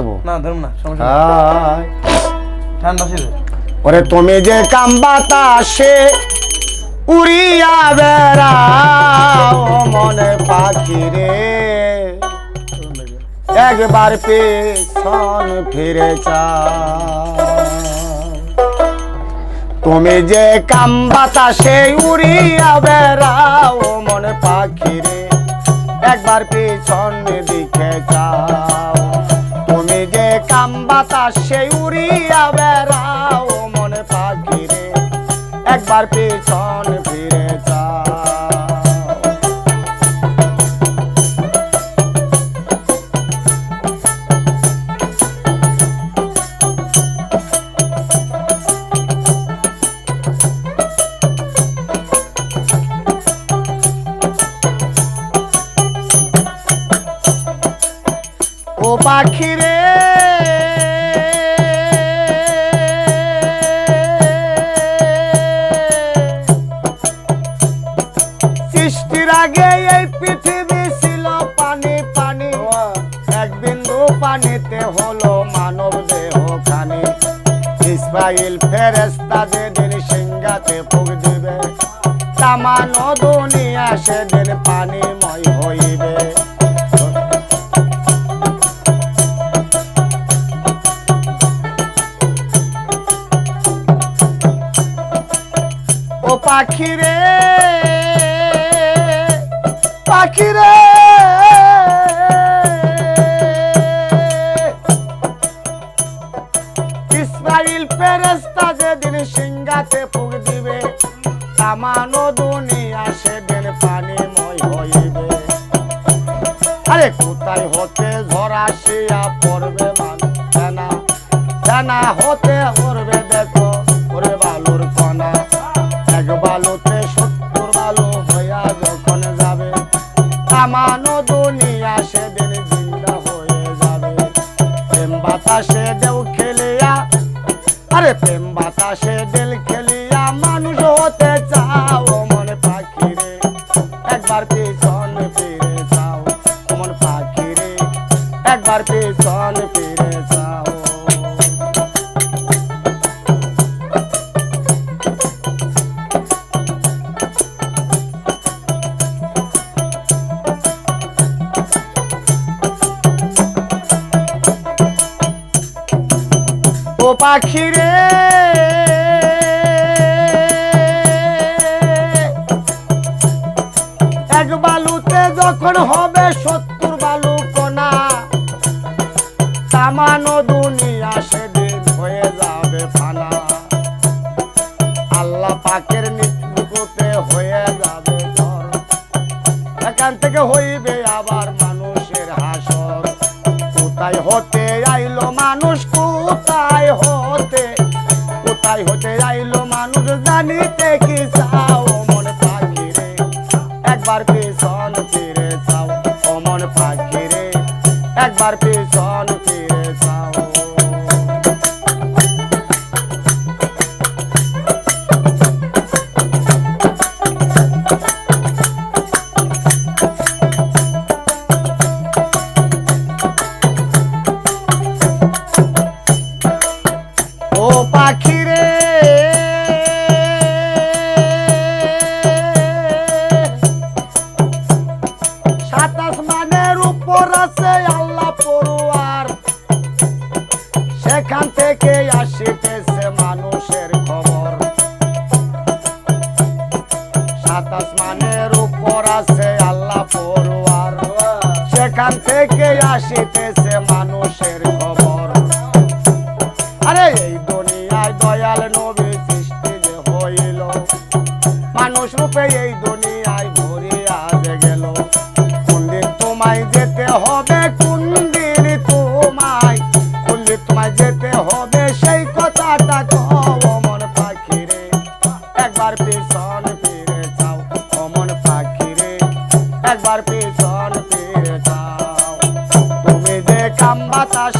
থাকব? না ধরুন না সমস্যা নেই। ঠান্ডা ছিল। ওরে তুমি যে কাম বাতাসে উড়িয়া বেড়াও মনে পাখি রে। একবার পেছন ফিরে তুমি যে কাম বাতাসে উড়িয়া বেড়াও মনে পাখি রে। একবার পেছন দিকে কাম বাতাসে উড়িয়া বেড়াও মনে পাখি রে একবার পেছন ফিরে যাও। ও পানিতে হলো মানব দেহ খানি ইসরাইল ফেরেস্তা যেদিন সিংহাতে ফুক দিবে তামানো দুনিয়া সেদিন পানিময় হইবে। ও পাখি রে তামানো দুনিয়া সেদিন হইবে। আরে কোথায় হতে ঝরা শিয়া পড়বে মানুষ? হতে পড়বে দেখো, ওরে বালুর কণা। এক বালুতে সত্তর বালু হইয়া যখন যাবে আমানো দুনিয়া সেদিন জিন্দা হয়ে যাবে। প্রেম বাতাসে দেও খেলিয়া, আরে প্রেম বাতাসে দিল খেলিয়া ও পাখি রে। এক বালুতে যখন হবে সত্তর সামানো দুনিয়া সেদিন হয়ে যাবে ফানা। আল্লাহ পাকের নিকুতে হয়ে যাবে এখান থেকে হইবে আবার মানুষের হাসর। কোথায় হতে আইলো মানুষ, কোথায় হতে? কোথায় হতে আইলো মানুষ জানিতে কি চাও? মন পাখি একবার পেছন ফিরে চাও। অমন পাখি একবার পেছন ফিরে উপর আছে, আল্লাহ পড়ুয়ার। সেখান থেকে আসিতেছে মানুষের খবর। সাতাশ মানের উপর আছে আল্লাহ পড়ুয়ার। সেখান থেকে আসিতেছে মানুষের খবর। আরে, এই দুনিয়ায় দয়াল নবী সৃষ্টি হইল, মানুষ রূপে এই হবে কোন দিন তোমায়। কোন তোমায় যেতে হবে, সেই কথাটা কও অমন পাখি রে একবার পিছন ফিরে যাও, অমন পাখি রে একবার পেছন ফিরে যাও। তুমি যে বাতাসে